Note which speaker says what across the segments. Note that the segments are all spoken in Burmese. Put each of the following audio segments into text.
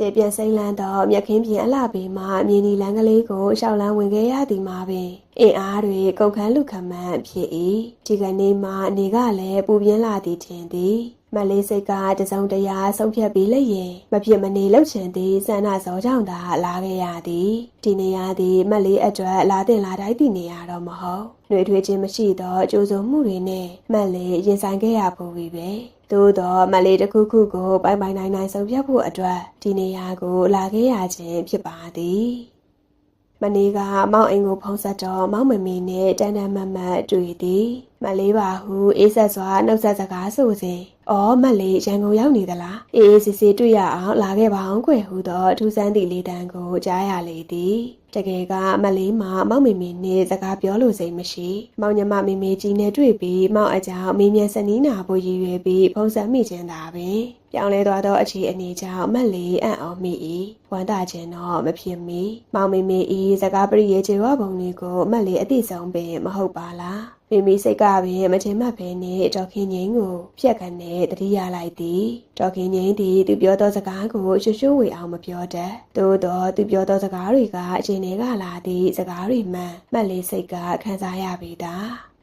Speaker 1: ကျေပြန့်စိမ့်လန်းသောမြက်ခင်းပြင်အလှပေမှမြင်းဒီလန်းကလေးကိုရှောက်လန်းဝင်ခဲ့ရသည်မှာပင်အင်အားတွေကုန်ခန်းလူခမန်းဖြစ်၏ဒီကနေ့မှအနေကလည်းပူပြင်းလာသည်ထင်သည်မလေးစိတ်ကတစုံတရာဆုံးဖြတ်ပြီးလိုက်ရင်မဖြစ်မနေလှုပ်ချင်သည်ဆန္ဒစောကြောင့်သာလာခဲ့ရသည်ဒီနေရာသည်မလေးအတွက်လာတင်လာတိုင်းတည်နေရတော့မဟုတ် နှွေထွေးခြင်းမရှိသောကြိုးစုံမှုတွေနဲ့မလေးရင်ဆိုင်ခဲ့ရဖို့ပြီပဲသို့တော့မလေးတစ်ခုခုကိုပိုင်ပိုင်နိုင်နိုင်ဆုံးဖြတ်ဖို့အတွက်ဒီနေရာကိုလာခဲ့ရခြင်းဖြစ်ပါသည်မနေ့ကမောင်အိမ်ကိုဖုံးဆက်တော့မောင်မမီနဲ့တန်တန်မတ်မတ်တွေ့သည်မလေးပါဟုအေးဆက်စွာနှုတ်ဆက်စကားဆိုစဉ် အော်မလေးရန်ကုန်ရောက်နေသလားအေးအေးစစ်စစ်တွေ့ရအောင်လာခဲ့ပါအောင်ကွယ်ဟူသောထူးဆန်းသည့်လေးတန်းကိုကြားရလေသည်တကယ်ကမလေးမှာမောင်မမီနဲ့စကားပြောလို့စိတ်မရှိမောင်ညမမီမီကြီးနဲ့တွေ့ပြီးမောင်အကြောင်းမင်းမြန်စနီးနာဖို့ရည်ရွယ်ပြီးဖုံးဆက်မိခြင်းသာပင်ပြောင်းလဲသွားသောအခြေအနေကြောင့်အမက်လေးအံ့အောင်မိ၏ဝမ်းသာခြင်းတော့မဖြစ်မီမောင်မေမေဤစကားပရိယေခြေဝပုံလေးကိုအမက်လေးအသိဆုံးပင်မဟုတ်ပါလားမိမိစိတ်ကပင်မချင်းမဖဲနှင့်ဒေါက်ခင်ငိမ့်ကိုဖြက်ခနဲ့တတိယလိုက်သည်ဒေါက်ခင်ငိမ့်သည်သူပြောသောစကားကိုရွှွှွဝေအောင်မပြောတတ်သို့တော့သူပြောသောစကားတွေကအချိန်တွေကလာသည့်စကားတွေမှန်မက်လေးစိတ်ကခံစားရပေတာ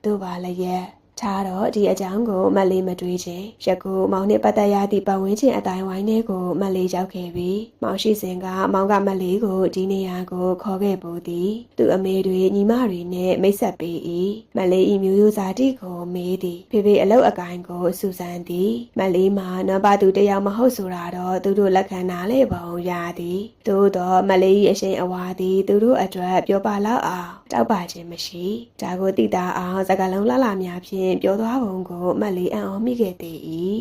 Speaker 1: တို့ပါလည်း ရဲ့ထားတော့ဒီအကြောင်းကိုမတ်လေးမတွေးခြင်းရကူမောင်နှင့်ပတ်သက်ရသည့်ပတ်ဝန်းကျင်အတိုင်းဝိုင်းထဲကိုမတ်လေးရောက်ခဲ့ပြီးမောင်ရှိစဉ်ကမောင်ကမတ်လေးကိုဒီနေရာကိုခေါ်ခဲ့ပူသည်သူအမေတွေညီမတွေနဲ့မိတ်ဆက်ပေး၏မတ်လေးဤမျိုးရိုးစာတိကိုမေးသည်ဖေဖေအလုတ်အကိုင်းကိုစူဇန်သည်မတ်လေးမှာနံပါတ်သူတစ်ယောက်မဟုတ်ဆိုတာတော့သူတို့လက်ခံနားလေပုံရသည်သို့တော့မတ်လေး၏အရှိန်အဝါသည်သူတို့အတွက်ပြောပါလောက်အောင်တောက်ပါခြင်းမရှိဒါကိုသိတာအောင်စကားလုံးလှလှများဖြင့်ပြောသွားပုံကိုမတ်လေးအံ့ဩမိခဲ့သေး၏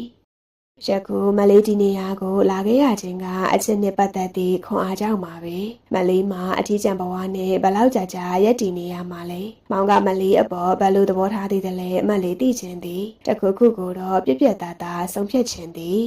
Speaker 1: ယခုမလေးဒီနေရာကိုလာခဲ့ရခြင်းကအချစ်နှစ်ပတ်သက်သည့်ခွန်အားကြောင့်ပါပဲမလေးမှာအထီးကျန်ဘဝနဲ့ဘလောက်ကြာကြာရက်တည်နေရမှာလဲမောင်ကမလေးအပေါ်ဘယ်လိုသဘောထားသေးတယ်လဲမလေးသိခြင်းသည်တခုခုကိုတော့ပြက်ပြက်သားသားဆုံးဖြတ်ခြင်းသည်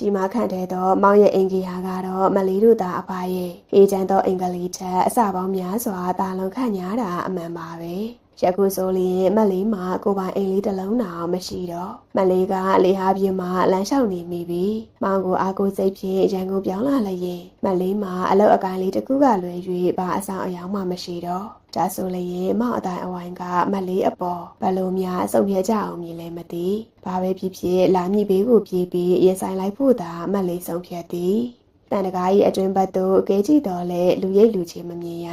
Speaker 1: ကြီးမားခန့်တဲ့သောမောင်ရဲ့အင်ကြီးဟာကတော့မလီတို့သားအဖရဲ့အေဂျင့်သောအင်္ဂလိပ်ချက်အစပေါင်းများစွာတာလုံးခန့်ညားတာအမှန်ပါပဲ ယခုဆိုလျင်မက်လေးမှာကိုပိုင်အိမ်လေးတစ်လုံးတောင်မရှိတော့မက်လေးကလေဟာပြင်းမှာလမ်းလျှောက်နေမိပြီမောင်ကိုအားကိုစိတ်ဖြင့်ရန်ကုန်ပြောင်းလာလျင်မက်လေးမှာအလောက်အကိုင်းလေးတစ်ခုကလွယ်၍ဘာအဆောင်အယောင်မှမရှိတော့ဒါဆိုလျင်မောင်အတိုင်းအဝိုင်းကမက်လေးအပေါ်ဘယ်လိုများအဆုံပြကြအောင်မြင်လဲမသိဘာပဲဖြစ်ဖြစ်လာမြည်ဘေးကိုပြေးပြီးရင်ဆိုင်လိုက်ဖို့သာမက်လေးဆုံးဖြတ်သည်တန်တကားကြီးအတွင်ဘတ်သို့အကဲကြည့်တော်လဲလူရိပ်လူချင်းမမြင်ရ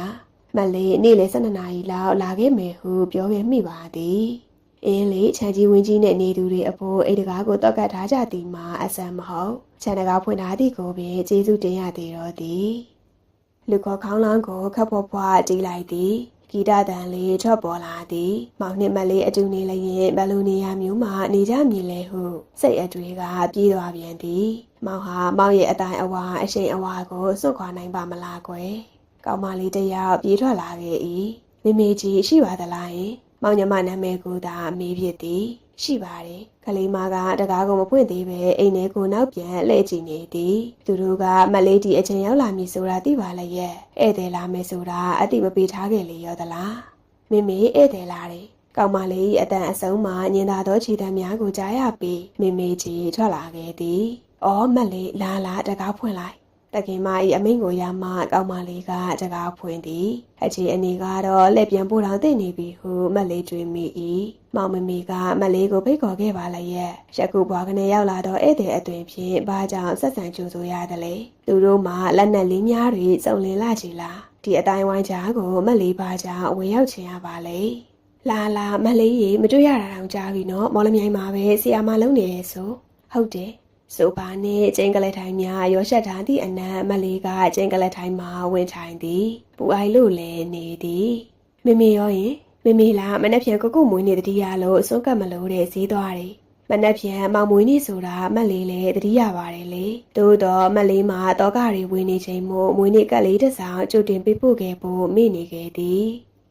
Speaker 1: မလေးနေ့လေ12နာရီလောက်လာခဲ့မယ်ဟုပြောခဲ့မိပါသည်အင်းလေခြံကြီးဝင်းကြီးနဲ့နေသူတွေအဖို့အိတ်တကားကိုတောက်ကတ်ထားကြသည်မှာအဆန်မဟုတ်ခြံတကားဖွင့်ထားသည်ကိုပင်ကျေးဇူးတင်ရသေးတော့သည်လူခေါ်ခေါင်းလောင်းကိုခပ်ဖွားဖွားတီးလိုက်သည်ဂီတတန်လေးထွက်ပေါ်လာသည် မောင်နှင့်မလေးအတူနေလျင်ဘယ်လိုနေရမျိုးမှနေကြမည်လဲဟုစိတ်အတွေးကပြေးသွားပြန်သည် မောင်ဟာမောင်ရဲ့အတိုင်းအဝါအရှိန်အဝါကိုစွန့်ခွာနိုင်ပါမလားကွယ် ကောင်းမလေးတစ်ယောက်ပြေးထွက်လာခဲ့၏မိမေကြီးရှိပါသလားယင်မောင်ညမနာမည်ကိုသာမေးဖြစ်သည်ရှိပါတယ်ကလေးမကတကားကိုမဖွင့်သေးပဲအိမ်ထဲကိုနောက်ပြန်လှည့်ကြည့်နေသည်သူတို့ကမလေးတီအချင်းရောက်လာမည်ဆိုတာသိပါလည်းရဲ့ဧည့်သည်လာမယ်ဆိုတာအတိမပေးထားခဲ့လေရောသလားမိမေဧည့်သည်လာတယ်ကောင်မလေး၏အတန်အဆုံးမှာညင်သာသောခြေတံများကိုကြားရပြီးမိမေကြီးထွက်လာခဲ့သည်။အော်မက်လေးလာလာတကားဖွင့်လိုက်။ တခင်မ၏အမိန့်ကိုရမှကောင်မလေးကတကားဖွင့်သည်။အခြေအနေကတော့လက်ပြန်ပို့တော်သိနေပြီဟုမက်လေးတွေးမိ၏။မောင်မမီကမက်လေးကိုဖိတ်ခေါ်ခဲ့ပါလည်းရဲ့။ယခုဘွားကနေရောက်လာတော့ဧည့်သည်အသွင်ဖြင့်ဘာကြောင့်ဆက်ဆံကြိုဆိုရသလဲ။သူတို့မှလက်နက်လေးများတွေစုံလင်လာချီလား။ဒီအတိုင်းဝိုင်းကြားကိုမက်လေးပါကြောင့်ဝင်ရောက်ချင်ရပါလေ။လာလာမလေးရေမတွေ့ရတာတောင်ကြားပြီနော်မော်လမြိုင်မှာပဲဆီယာမလုံးနေရဲဆိုဟုတ်တယ် ဆိုပါနဲ့ကျင်းကလေးထိုင်များရောရှက်ထားသည့်အနံမလေးကကျင်းကလေးထိုင်မှာဝင်ထိုင်သည်ပူအိုင်လို့လည်းနေသည်မမေရောရင်မမေလာမနှက်ဖြန်ကိုကိုမွေးနေတတိယလို့အစိုးကပ်မလို့တဲ့ဈေးသွားတယ်မနှက်ဖြန်မောင်မွေးနေဆိုတာမက်လေးလည်းတတိယပါတယ်လေသို့တော့မက်လေးမှာတောကတွေဝင်နေချိန်မို့မွေးနေကက်လေးတစ်ဆောင်ကြိုတင်ပေးပို့ခဲ့ဖို့မိနေခဲ့သည်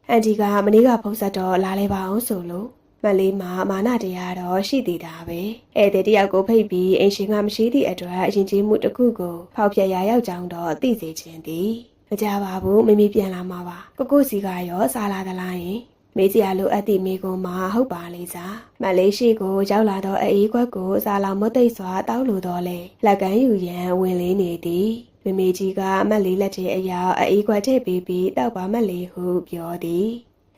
Speaker 1: အန်တီကမနေ့ကဖုန်းဆက်တော့လာလဲပါအောင်ဆိုလို့ မလေးမှာမာနတရားတော့ရှိသေးတာပဲဧည့်သည်တယောက်ကိုဖိတ်ပြီးအိမ်ရှင်ကမရှိသည့်အတွက်အရင်ကြီးမှုတစ်ခုကိုဖောက်ပြက်ရရောက်ကြောင်းတော့သိစေခြင်းသည်မကြပါဘူးမမီပြန်လာမှာပါကိုကိုစီကရောစားလာသလားယင်မေးစရာလိုအပ်သည့်မိကုံမှာဟုတ်ပါလေစားမလေးရှိကိုရောက်လာတော့အေးခွက်ကိုစာလောင်မသိပ်စွာတောက်လိုတော့လေလက်ကမ်းယူရန်ဝင်လေးနေသည်မမေကြီးကအမတ်လေးလက်ထဲအရောက်အေးခွက်ထည့်ပေးပြီးတောက်ပါမတ်လေးဟုပြောသည်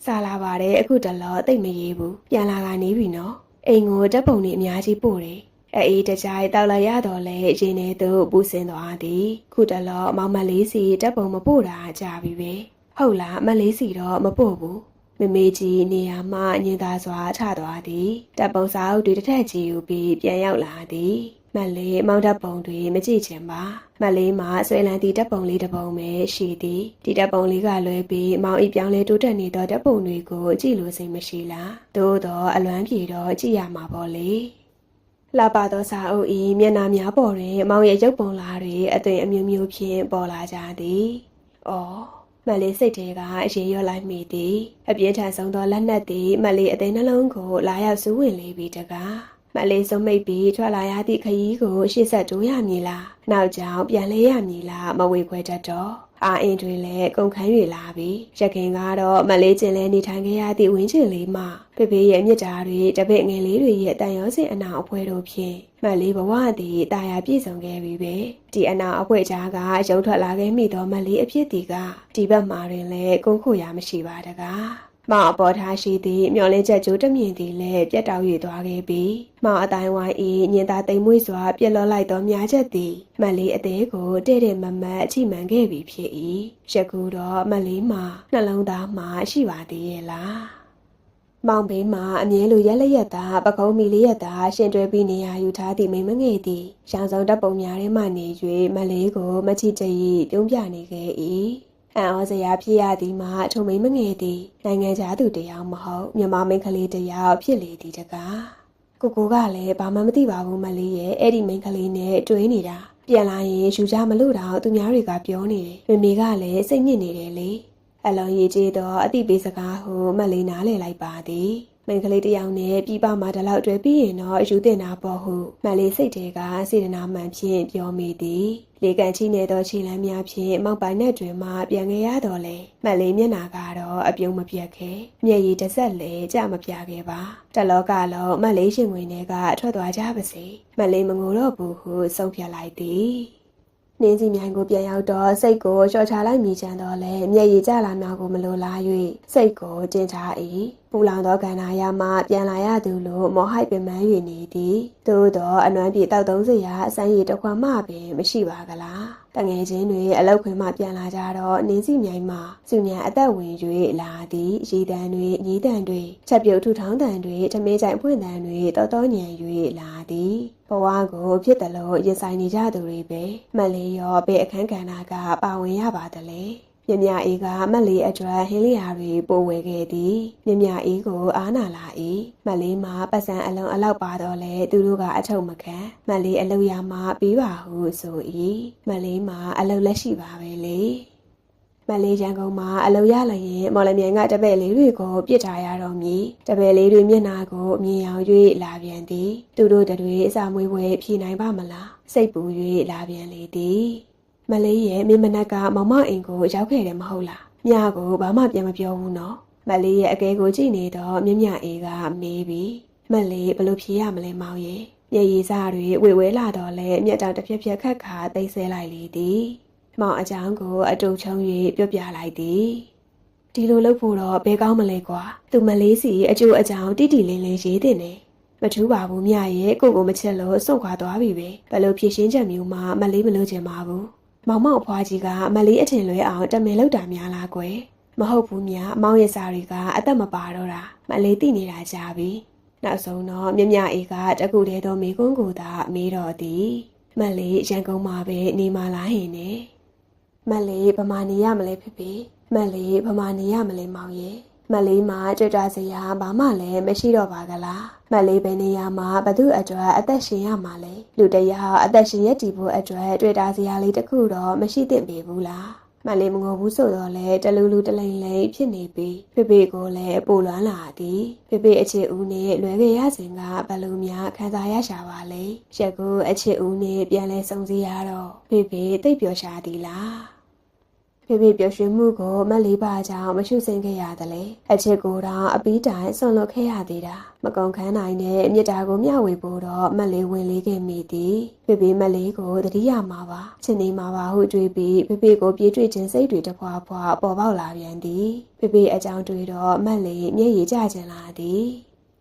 Speaker 1: စားလာပါတယ်အခုတလောတိတ်မရေးဘူးပြန်လာကနေပြီနော်အိမ်ကိုတက်ပုံနေအများကြီးပို့တယ်အေးတကြိုင်တောက်လိုက်ရတော့လေရင်ထဲသို့ပူစင်သွားသည်ခုတလောမောင်မလေးစီတက်ပုံမပို့တာကြာပြီပဲဟုတ်လားမလေးစီတော့မပို့ဘူးမမေကြီးနေရာမှညင်သာစွာထသွားသည်တပ်ပုံစာအုပ်တွေတစ်ထက်ကြီးယူပြီးပြန်ရောက်လာသည် မတ်လေးမောင်တပ်ပုံတွေမကြည့်ချင်ပါမတ်လေးမှာဆွေလန်တီတပ်ပုံလေးတစ်ပုံပဲရှိသည်ဒီတပ်ပုံလေးကလွဲပြီးမောင်ဤပြောင်းလဲတိုးတက်နေသောတပ်ပုံတွေကိုကြည့်လို့စိတ်မရှိလားသို့တော့အလွမ်းပြေတော့ကြည့်ရမှာပေါ့လေလာပါသောစာအုပ်ဤမျက်နှာများပေါ်တွင်မောင်ရဲ့ရုပ်ပုံလားတွေအသွင်အမျိုးမျိုးဖြင့်ပေါ်လာကြသည်။အော်မတ်လေးစိတ်ထဲကအရင်ရောလိုက်မိသည်အပြင်းထန်ဆုံးသောလက်နက်သည်မတ်လေးအသိနှလုံးကိုလာရောက်စူးဝင်လေပြီတကား မတ်လေးစုံမိတ်ပြီးထွက်လာရသည့်ခရီးကိုရှေ့ဆက်တိုးရမည်လားနောက်ကြောင်ပြန်လဲရမည်လားမဝေခွဲတတ်တော့အာအင်းတွေလည်းကုန်ခန်း၍လာပြီရခင်ကတော့မတ်လေးကျင်လဲနေထိုင်ခဲ့ရသည့်ဝင်းကျင်လေးမှဖေဖေရဲ့မြစ်တာတွေတပည့်ငယ်လေးတွေရဲ့တန်ရောစင်အနာအဖွဲတို့ဖြင့်မတ်လေးဘဝသည်တာယာပြည့်စုံခဲ့ပြီပဲဒီအနာအဖွဲကြားကရုံထွက်လာခဲ့မိသောမတ်လေးအဖြစ်ဒီကဒီဘက်မှာတွင်လည်းကုန်းခိုရာမရှိပါတကား မောင်အပေါ်ထားရှိသည့်မျောလင်းချက်ကျိုးတမြင်သည်လည်းပြတ်တောက်၍သွားခဲ့ပြီးမောင်အတိုင်းဝိုင်းဤညင်သာတိမ်မွေးစွာပြက်လောလိုက်သောမြားချက်သည်မတ်လေးအသေးကိုတဲ့တဲ့မမတ်အချိမှန်ခဲ့ပြီဖြစ်၏ယခုတော့မတ်လေးမှာနှလုံးသားမှာရှိပါသေးရဲ့လားမောင်ဘေးမှာအမြဲလိုရက်လက်ရက်သားပကုံးမီလေးရက်သားရှင်တွဲပြီးနေရာယူထားသည့်မိန်းမငယ်သည်ရောင်စုံတပ်ပုံများထဲမှနေ၍မလေးကိုမချီချရီပြုံးပြနေခဲ့၏ အံ့ဩစရာဖြစ်ရသည်မှာထုံမိန်းမငယ်သည်နိုင်ငံသားသူတစ်ယောက်မဟုတ်မြန်မာမိန်းကလေးတစ်ယောက်ဖြစ်လေသည်တကားကိုကိုကလည်းဘာမှမသိပါဘူးမလေးရဲ့အဲ့ဒီမိန်းကလေးနဲ့တွေ့နေတာပြန်လာရင်ယူကြမလို့တော့သူများတွေကပြောနေတယ်မမေကလည်းစိတ်ညစ်နေတယ်လေအလွန်ရည်ကြီးသောအတိပေးစကားဟုမတ်လေးနားလည်လိုက်ပါသည် မိန်းကလေးတစ်ယောက်နဲ့ပြီးပမှာဒီလောက်တွေ့ပြီးရင်တော့ယူတင်တာပေါ့ဟုမတ်လေးစိတ်ထဲကစေတနာမှန်ဖြင့်ပြောမိသည်လေကန်ချိနေသောခြေလမ်းများဖြင့်မောက်ပိုင်နဲ့တွင်မှပြန်ခဲ့ရတော့လေမတ်လေးမျက်နာကတော့အပြုံးမပြတ်ခဲမျက်ရည်တစ်ဆက်လည်းကြမပြခဲ့ပါတလောကလုံးမတ်လေးရှင်ဝင်တွေကထွက်သွားကြပါစေမတ်လေးမငိုတော့ဘူးဟုဆုံးဖြတ်လိုက်သည်နင်းစီမြိုင်ကိုပြန်ရောက်တော့စိတ်ကိုလျှော့ချလိုက်မိချန်တော့လဲမျက်ရည်ကျလာမြောက်ကိုမလိုလား၍စိတ်ကိုတင်ချ၏ ပူလောင်သောကန္နာရမှပြန်လာရသူလိုမောဟိုက်ပင်ပန်း၍နေသည်သို့တော့အနွမ်းပြေတောက်သုံးစရာအစမ်းရည်တစ်ခွက်မှပင်မရှိပါကလားတငယ်ချင်းတွေအလောက်ခွင်မှပြန်လာကြတော့နင်းစီမြိုင်မှစုညံအသက်ဝင်၍လာသည်ရည်တန်တွေညီးတန်တွေချက်ပြုတ်ထူထောင်းတန်တွေထမင်းကြိုင်ဖွင့်တန်တွေတောတောညံ၍လာသည်ဘဝကိုဖြစ်တယ်လို့ရင်ဆိုင်နေကြသူတွေပဲမတ်လေးရောဘယ်အခန်းကဏ္ဍကပါဝင်ရပါသလဲ မြမြအေးကမတ်လေးအတွက်ဟင်းလျာတွေပို့ဝဲခဲ့သည်မြမြအေးကိုအားနာလာ၏မတ်လေးမှာပတ်စံအလုံးအလောက်ပါတော့လဲသူတို့ကအထုပ်မခံမတ်လေးအလုပ်ရမှပြီးပါဟုဆို၏မတ်လေးမှာအလုပ်လက်ရှိပါပဲလေမလေးရန်ကုန်မှာအလုပ်ရလာရင်မော်လမြိုင်ကတပည့်လေးတွေကိုပြစ်ထားရတော့မည်တပည့်လေးတွေမျက်နာကိုအမြင်အောင်၍လာပြန်သည် သူတို့တတွေအစာမွေးပွဲဖြေနိုင်ပါမလားစိတ်ပူ၍လာပြန်လေသည် မလေးရဲ့မိမနက်ကမောင်မအိမ်ကိုရောက်ခဲ့တယ်မဟုတ်လားမြကိုဘာမှပြန်မပြောဘူးနော်မလေးရဲ့အကဲကိုကြည့်နေတော့မြမြအေးကမေးပြီးမလေးဘယ်လိုဖြေရမလဲမောင်ရဲ့မျက်ရည်စားတွေဝေဝဲလာတော့လဲမျက်တောင်တစ်ဖြက်ဖြက်ခတ်ခါသိမ်းဆဲလိုက်လေသည်မောင်အချောင်းကိုအတူချုံ၍ပြောပြလိုက်သည်ဒီလိုလုပ်ဖို့တော့ဘယ်ကောင်းမလဲကွာသူမလေးစီအကျိုးအကြောင်းတိတိလင်းလင်းရေးတင်နေမထူးပါဘူးမြရဲ့ကိုကိုမချက်လို့စွန့်ခွာသွားပြီပဲဘယ်လိုဖြည့်ရှင်းချက်မျိုးမှမလေးမလို့ချင်ပါဘူး မောင်မောင်အဖွားကြီးကမလေးအထင်လွဲအောင်တမင်လောက်တာများလားကွယ်မဟုတ်ဘူးမြမောင်ရဲ့စာတွေကအသက်မပါတော့တာမလေးသိနေတာကြာပြီနောက်ဆုံးတော့မြမြအေးကတကူတည်းသောမိကွန်းကိုသာမေးတော့သည်မလေးရန်ကုန်မှာပဲနေမလားဟင်နဲ့မက်လေးဗမာနေရမလဲဖြစ်ဖြစ်မက်လေးဗမာနေရမလဲမောင်ရဲ့ မက်လေးမှာကြွကြစရာဘာမှလည်းမရှိတော့ပါကလားမက်လေးပဲနေရမှာဘသူအတွက်အသက်ရှင်ရမှာလဲလူတရာအသက်ရှင်ရတည်ဖို့အတွက်တွေ့တာစရာလေးတစ်ခုတော့မရှိသင့်ပေဘူးလားမက်လေးမငိုဘူးဆိုတော့လေတလူလူတလိန်လိန်ဖြစ်နေပြီဖေဖေကိုလည်းပိုလွမ်းလာသည်ဖေဖေအချစ်ဦးနဲ့လွယ်ခဲ့ရစဉ်ကဘယ်လိုများခံစားရရှာပါလဲရက်ကူအချစ်ဦးနဲ့ပြန်လဲစုံစည်းရတော့ဖေဖေတိတ်ပျော်ရှာသည်လား ဖဖေဖေပျော်ရွှင်မှုကိုမက်လေးပါကြောင့်မရှုစိမ့်ခဲ့ရတယ်လေအချစ်ကိုတော့အပီးတိုင်ဆွန့်လွတ်ခဲ့ရသေးတာမကုန်ခန်းနိုင်တဲ့မြစ်တာကိုမျှဝေဖို့တော့မက်လေးဝင်လေးခဲ့မိသည်ဖေဖေမက်လေးကိုတတိယမှာပါချစ်နေမှာပါဟုတွေးပြီးဖေဖေကိုပြေးတွေ့ခြင်းစိတ်တွေတဖွာဖွာပေါ်ပေါက်လာပြန်သည်ဖေဖေအကြောင်းတွေးတော့မက်လေးမျက်ရည်ကျကျင်လာသည်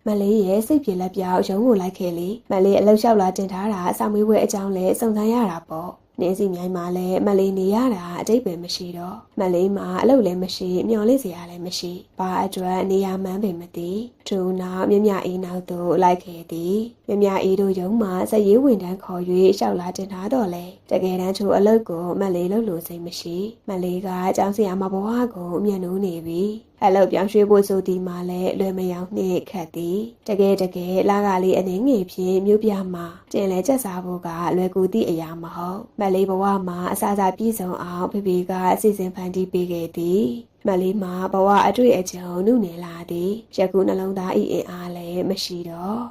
Speaker 1: မလေးရဲ့စိတ်ပြေလက်ပြောက်ရုံးကိုလိုက်ခဲ့လေမလေးအလောက်လျှောက်လာတင်ထားတာစောင့်မေးပွဲအကြောင်းလဲစုံစမ်းရတာပေါ့ နေစီမြိုင်းမှာလည်းမလေးနေရတာအတိတ်ပဲမရှိတော့မလေးမှာအလုပ်လည်းမရှိမျော်လင့်စရာလည်းမရှိဘာအတွက်နေရမှန်းပင်မသိထို့နောက်မြမြအေးနောက်သို့လိုက်ခဲ့သည်မြမြအေးတို့ရုံမှာစက်ရေးဝင်တန်းခေါ်၍ရှောက်လာတင်ထားတော့လေတကယ်တမ်းချိုအလုပ်ကိုမလေးလုပ်လို့စိတ်မရှိမလေးကအကြောင်းစရာမဘဝကိုအမျက်နှိုးနေပြီ အလောက်ပြောင်းရွှေ့ဖို့ဆိုဒီမှာလဲလွယ်မယောင်နှင့်ခတ်သည်တကယ်တကယ်လာကလေးအနေငယ်ဖြင့်မြို့ပြမှာကျင်လဲချက်စားဖို့ကလွယ်ကူသည့်အရာမဟုတ်မလေးဘဝမှာအစားစားပြည့်စုံအောင်ဖေဖေကအစီအစဉ်ဖန်တီးပေးခဲ့သည်မလေးမှာဘဝအတွေ့အကြုံနုနေလာသည်ယခုနှလုံးသားဤအင်အားလည်းမရှိတော့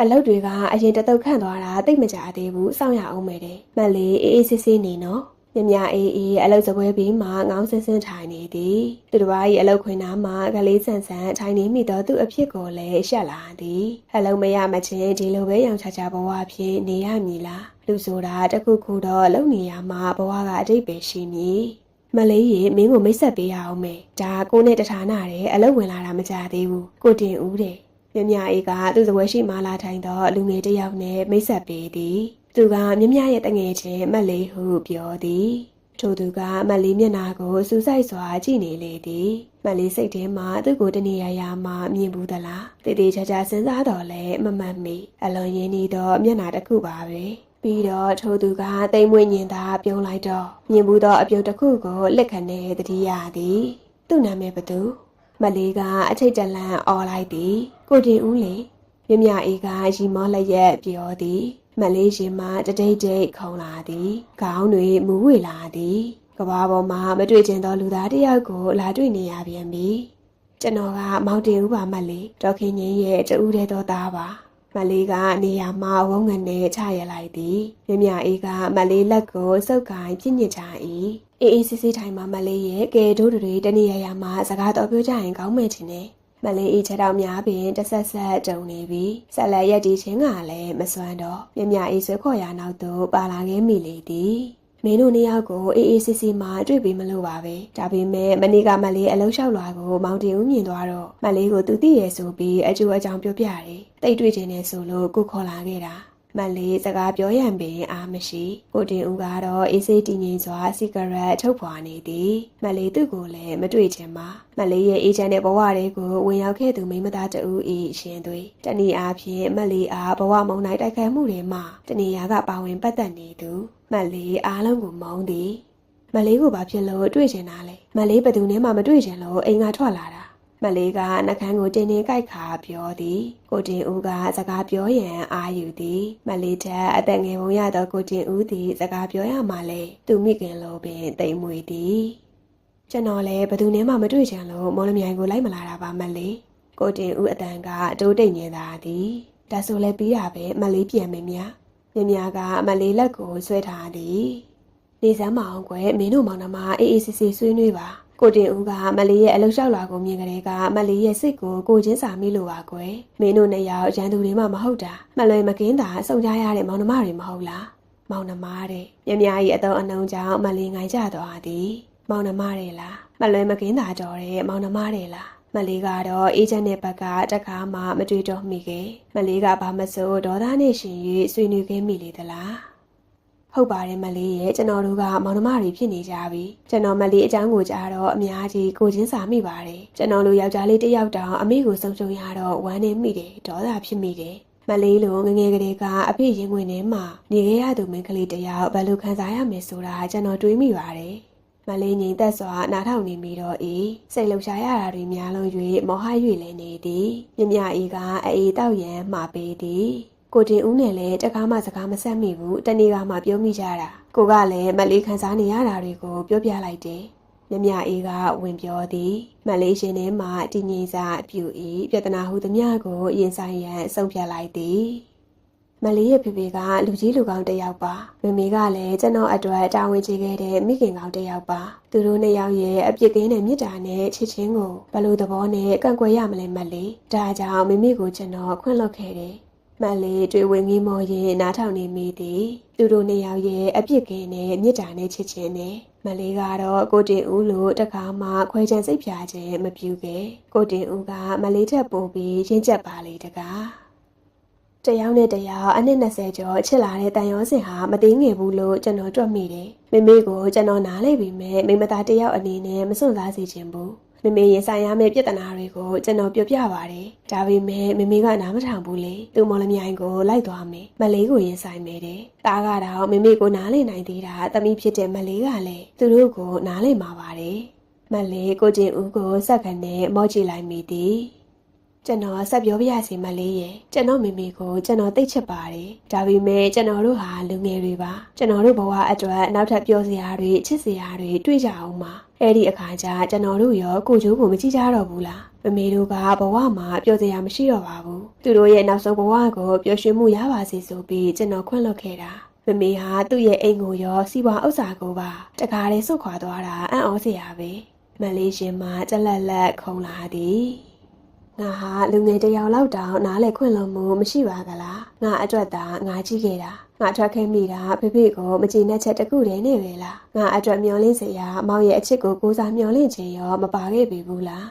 Speaker 1: အလုပ်တွေကအရင်တတုတ်ခန့်သွားတာတိတ်မကြသေးဘူးစောင့်ရအောင်မယ်တဲ့မလေးအေးအေးဆေးဆေးနေနော် မြမြအေးအေးအလုတ်စပွဲပြီးမှငောင်းဆင်းဆင်းထိုင်နေသည်သူတစ်ပါး၏အလုတ်ခွင်နားမှာကလေးဆန်ဆန်ထိုင်နေမိသောသူအဖြစ်ကိုလည်းရှက်လာသည်အလုတ်မရမချင်းဒီလိုပဲရောင်ချချဘဝဖြင့်နေရမည်လားလူဆိုတာတခုခုတော့လုံနေရမှာဘဝကအတိတ်ပဲရှိမည်မလေးရေမင်းကိုမိတ်ဆက်ပေးရအောင်မယ်ဒါကိုနဲ့တထာနာတဲ့အလုတ်ဝင်လာတာမကြသေးဘူးကိုတင်ဦးတဲ့မြမြအေးကသူ့စပွဲရှိမှလာထိုင်သောလူငယ်တစ်ယောက်နဲ့မိတ်ဆက်ပေးသည် သူကမြမြရဲ့တငယ်ချင်းမက်လေးဟုပြောသည်ထို့သူကမက်လေးမျက်နာကိုစူးစိုက်စွာကြည့်နေလေသည်မက်လေးစိတ်ထဲမှာသူ့ကိုတနေရရာမှမြင်ဘူးသလားတည်တည်ချာချာစဉ်းစားတော့လဲမမှတ်မိအလွန်ရင်းနေသောမျက်နာတစ်ခုပါပဲပြီးတော့ထိုသူကတိမ်မွေ့ညင်သာပြုံးလိုက်တော့မြင်ဘူးသောအပြုံတစ်ခုကိုလက်ခံနေတတိယသည်သူ့နာမည်ဘသူမလေးကအထိတ်တလန့်អော်လိုက်သည်ကိုတင်ဦးလေမြမြအေးကရီမောလက်ရက်ပြောသည် မလေးရှင်မှတတိတ်တိတ်ခုံလာသည်ခေါင်းတွေမူဝေလာသည်ကဘာပေါ်မှာမတွေ့ကျင်သောလူသားတစ်ယောက်ကိုလာတွေ့နေရပြန်ပြီကျွန်တော်ကမောင်တင်ဦးပါမလေးဒေါခင်ငင်းရဲ့တူးတဲ့သောသားပါမလေးကနေရာမှာဝုန်းငန်နဲ့ချရလိုက်သည်မြမြအေးကမလေးလက်ကိုစုပ်ကိုင်းပြင့်ညစ်ချ၏အေးအေးစစ်စစ်ထိုင်မှာမလေးရဲ့ကဲတို့တွေတနေရာရာမှာစကားတော်ပြောကြရင်ကောင်းမယ်ချင်တယ် မလေးအေးချက်တော်များပင်တဆက်ဆက်တုံနေပြီဆက်လက်ရက်တီချင်းကလည်းမစွမ်းတော့မြမြအေးဆွဲခေါ်ရနောက်သို့ပါလာခဲ့မိလေသည်မင်းတို့နှစ်ယောက်ကိုအေးအေးစစ်စစ်မှတွေ့ပြီးမလို့ပါပဲဒါပေမဲ့မနေ့ကမလေးအလုံးလျှောက်လွာကိုမောင်တင်ဦးမြင်သွားတော့မလေးကိုသူသိရဆိုပြီးအကျိုးအကြောင်းပြောပြတယ်တိတ်တွေ့ခြင်းနဲ့ဆိုလို့ကိုခေါ်လာခဲ့တာ မလေးစကားပြောရန်ပင်အားမရှိကိုတင်ဦးကတော့အေးစေးတည်ငြိမ်စွာစီဂရက်ထုတ်ဖွာနေသည်မလေးသူ့ကိုလည်းမတွေ့ချင်ပါမလေးရဲ့အေးချမ်းတဲ့ဘဝတွေကိုဝင်ရောက်ခဲ့သူမိမသားတူဤရှင်သွေးတနည်းအားဖြင့်မလေးအားဘဝမုံနိုင်တိုက်ခိုက်မှုတွေမှာတနေရာကပါဝင်ပတ်သက်နေသူမလေးအားလုံးကိုမုံသည်မလေးကိုဘာဖြစ်လို့တွေ့ချင်တာလဲမလေးဘယ်သူနဲ့မှမတွေ့ချင်လို့အိမ်ကထွက်လာတာ မလေးကနှကန်းကိုတင်းတင်းကြိုက်ခါပြောသည်ကိုတင်ဦးကစကားပြောရန်အာယူသည်မလေးထက်အသက်ငယ်ပုံရသောကိုတင်ဦးသည်စကားပြောရမှလဲသူမိခင်လိုပင်တိမ်မွေသည်ကျွန်တော်လည်းဘယ်သူနဲ့မှမတွေ့ချင်လို့မော်လမြိုင်ကိုလိုက်မလာတာပါမလေးကိုတင်ဦးအတန်ကတိုးတိတ်နေတာသည်ဒါဆိုလည်းပြီးတာပဲမလေးပြန်မင်းများမြင်များကမလေးလက်ကိုဆွဲထားသည်နေစမ်းမအောင်ကွယ်မင်းတို့မောင်နှမအေးအေးဆေးဆေးဆွေးနွေးပါ ကိုတင်ဦးကမလေးရဲ့အလုလျှောက်လာကိုမြင်ကလေးကမလေးရဲ့စိတ်ကိုကိုချင်းစာမိလို့ပါကွယ်မင်းတို့နှစ်ယောက်ရန်သူတွေမှမဟုတ်တာမလွယ်မကင်းတာစုံကြရတဲ့မောင်နှမတွေမဟုတ်လားမောင်နှမတဲ့မြမကြီးအတုံးအနှုံကြောင့်မလေးငိုင်ကြသွားသည်မောင်နှမတွေလားမလွယ်မကင်းတာတော်တဲ့မောင်နှမတွေလားမလေးကတော့အေဂျင့်တဲ့ဘက်ကတခါမှမတွေ့တော့မိခဲ့မလေးကဘာမဆိုဒေါသနဲ့ရှင်၍ဆွေးနွေးခဲ့မိလေသလား ဟုတ်ပါတယ်မလေးရဲ့ကျွန်တော်တို့ကမောင်နှမတွေဖြစ်နေကြပြီကျွန်တော်မလေးအကြောင်းကိုကြားတော့အများကြီးကိုချင်းစာမိပါတယ်ကျွန်တော်လိုယောက်ျားလေးတစ်ယောက်တောင်အမေကိုဆုံးရှုံးရတော့ဝမ်းနေမိတယ်ဒေါသဖြစ်မိတယ်မလေးလိုငငယ်ကလေးကအဖေရင်ဝင်ထဲမှာနေခဲ့ရသူမင်းကလေးတယောက်ဘယ်လိုခံစားရမယ်ဆိုတာကျွန်တော်တွေးမိပါတယ်မလေးငိမ်သက်စွာနားထောင်နေပြီးတော့အေးစိတ်လှုပ်ရှားရတာတွေများလုံး၍မောဟ၍လည်းနေသည်မြမြအေးကအေးတောက်ရန်မှာပေးသည် ကိုတင်ဦးနဲ့လည်းတကားမှစကားမဆက်မိဘူးတနေ့ကမှပြောမိကြတာကိုကလည်းမလေးခံစားနေရတာတွေကိုပြောပြလိုက်တယ်မြမြအေးကဝင်ပြောသည်မလေးရှင်ထဲမှတည်ငြိမ်စာပြူဤပြဿနာဟုသမျှကိုရင်ဆိုင်ရန်ဆုံးဖြတ်လိုက်သည်မလေးရဲ့ဖေဖေကလူကြီးလူကောင်းတစ်ယောက်ပါမမေကလည်းကျွန်တော်အတွက်တာဝန်ကြီးခဲ့တဲ့မိခင်ကောင်းတစ်ယောက်ပါသူတို့နှစ်ယောက်ရဲ့အပြစ်ကင်းတဲ့မြစ်တာနဲ့ချစ်ချင်းကိုဘယ်လိုသဘောနဲ့ကန့်ကွက်ရမလဲမလေးဒါကြောင့်မိမိကိုကျွန်တော်ခွင့်လွှတ်ခဲ့တယ် မလေးတွေ့ဝင်ငင်းမောရင်နားထောင်နေမိသည်သူတို့နှစ်ယောက်ရဲ့အပြစ်ကင်းတဲ့မြစ်တာနဲ့ချစ်ချင်းနဲ့မလေးကတော့ကိုတင်ဦးလို့တခါမှခွဲချမ်းစိတ်ဖြာခြင်းမပြုခဲ့ကိုတင်ဦးကမလေးထက်ပိုပြီးရင်းချက်ပါလေတကားတယောက်နဲ့တယောက်အနှစ်20ကျော်ချစ်လာတဲ့တန်ရောစင်ဟာမသိငယ်ဘူးလို့ကျွန်တော်တွက်မိတယ်။မိမိကိုကျွန်တော်နားလေပြီမဲ့မိမသားတယောက်အနေနဲ့မစွန့်စားစေချင်ဘူး။ မိမိရင်ဆိုင်ရမယ့်ပြဿနာတွေကိုကျွန်တော်ပြောပြပါတယ်။ဒါပေမဲ့မိမိကနားမထောင်ဘူးလေ။သူမော်လမြိုင်ကိုလိုက်သွားမယ်။မလေးကိုရင်ဆိုင်မယ်တဲ့။ဒါကတော့မိမိကိုနားလေနိုင်သေးတာတမိဖြစ်တဲ့မလေးကလည်းသူတို့ကိုနားလေမှာပါတယ်။မလေးကိုကျင်ဦးကိုစက္ကနဲ့မော့ကြည့်လိုက်မိသည် ကျွန်တော်ဆက်ပြောပြရစီမလေးရဲ့ကျွန်တော်မိမိကိုကျွန်တော်သိချစ်ပါတယ်ဒါပေမဲ့ကျွန်တော်တို့ဟာလူငယ်တွေပါကျွန်တော်တို့ဘဝအတွက်နောက်ထပ်ပြောစရာတွေချစ်စရာတွေတွေ့ကြအောင်ပါအဲ့ဒီအခါကျကျွန်တော်တို့ရောကိုကျိုးကိုမကြည့်ကြတော့ဘူးလားမမေတို့ကဘဝမှာပြောစရာမရှိတော့ပါဘူးသူတို့ရဲ့နောက်ဆုံးဘဝကိုပျော်ရွှင်မှုရပါစေဆိုပြီးကျွန်တော်ခွင့်လွှတ်ခဲ့တာမမေဟာသူ့ရဲ့အိမ်ကိုရောစီးပွားဥစ္စာကိုပါတကားလေးစွတ်ခွာသွားတာအံ့ဩစရာပဲမလေးရှင်မှာကြက်လက်လက်ခုံလာသည် ငါဟာလူငယ်တစ်ယောက်လောက်တောင်နားလေခွင့်လုံးမှုမရှိပါကလားငါအတွက်သာငါကြည့်ခဲ့တာငါထွက်ခဲ့မိတာဖေဖေကိုမကြည်နဲ့ချက်တစ်ခုတည်းနဲ့ပဲလားငါအတွက်မျောလင့်စရာမောင်ရဲ့အချစ်ကိုကိုးစားမျောလင့်ခြင်းရောမပါခဲ့ပြီဘူးလား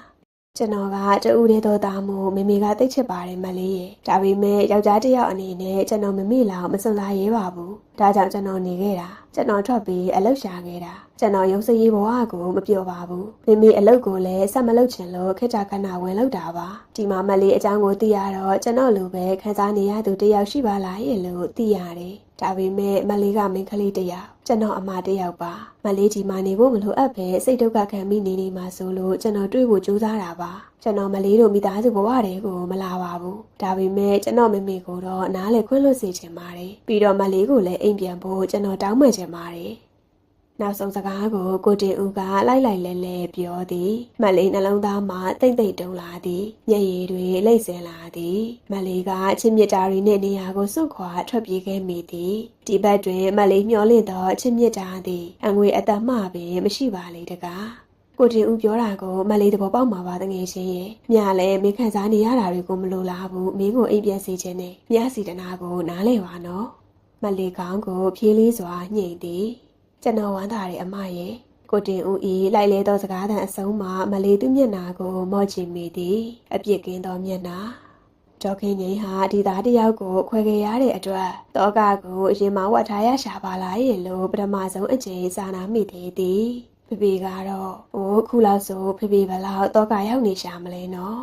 Speaker 1: ကျွန်တော်ကတူဦးတဲ့တော်သားမှုမမေကသိချစ်ပါတယ်မလေးရဲ့ဒါပေမဲ့ယောက်ျားတစ်ယောက်အနေနဲ့ကျွန်တော်မမေလောက်မစွန့်စားရဲပါဘူးဒါကြောင့်ကျွန်တော်နေခဲ့တာကျွန်တော်ထွက်ပြီးအလုပ်ရှာခဲ့တာ ကျွန်တော်ရုံးစရေးဘဝကိုမပြောပါဘူးမမေအလုပ်ကိုလည်းဆက်မလုပ်ချင်လို့ခက်ကြခဏဝင်လုပ်တာပါဒီမှာမလေးအကြောင်းကိုသိရတော့ကျွန်တော်လိုပဲခံစားနေရသူတစ်ယောက်ရှိပါလားရဲ့လို့သိရတယ်ဒါပေမဲ့မလေးကမင်းကလေးတစ်ယောက်ကျွန်တော်အမတစ်ယောက်ပါမလေးဒီမှာနေဖို့မလိုအပ်ပဲစိတ်ဒုက္ခခံပြီးနေနေမှာဆိုလို့ကျွန်တော်တွေးဖို့ကြိုးစားတာပါကျွန်တော်မလေးတို့မိသားစုဘဝတွေကိုမလာပါဘူးဒါပေမဲ့ကျွန်တော်မမေကိုတော့နားလေခွင့်လွှတ်စေချင်ပါတယ်ပြီးတော့မလေးကိုလည်းအိမ်ပြန်ဖို့ကျွန်တော်တောင်းပန်ချင်ပါတယ် နောက်ဆုံးစကားကိုကိုတင်ဦးကလိုက်လိုက်လဲလဲပြောသည်မလေးနှလုံးသားမှာတိတ်တိတ်တုံလာသည်မျက်ရည်တွေလိမ့်စင်လာသည်မလေးကအချစ်မြတ်တာတွေနဲ့နေရာကိုစွန့်ခွာထွက်ပြေးခဲ့မိသည်ဒီဘက်တွင်မလေးမျောလင့်သောအချစ်မြတ်တာသည်အငွေအသက်မှပင်မရှိပါလေတကားကိုတင်ဦးပြောတာကိုမလေးသဘောပေါက်မှာပါတငယ်ချင်းရဲ့မြလည်းမင်းခံစားနေရတာတွေကိုမလိုလားဘူးမင်းကိုအိမ်ပြန်စီခြင်းနဲ့မြစီတနာကိုနားလဲပါနော်မလေးကောင်းကိုဖြေးလေးစွာညှိသည် ကျွန်တော်ဝမ်းသာတယ်အမရဲ့ကိုတင်ဦးဤလိုက်လဲသောစကားသံအဆုံးမှာမလေးသူမျက်နာကိုမော့ချင်မိသည်အပြစ်ကင်းသောမျက်နာဒေါက်ခင်ငိမ့်ဟာဒီသားတစ်ယောက်ကိုခွဲခဲ့ရတဲ့အတွက်တောကကိုအရင်မှဝတ်ထားရရှာပါလားရဲ့လို့ပထမဆုံးအချိန်စာနာမိသေးသည်ဖေဖေကတော့အိုးခုလောက်ဆိုဖေဖေဘလောက်တောကရောက်နေရှာမလဲနော်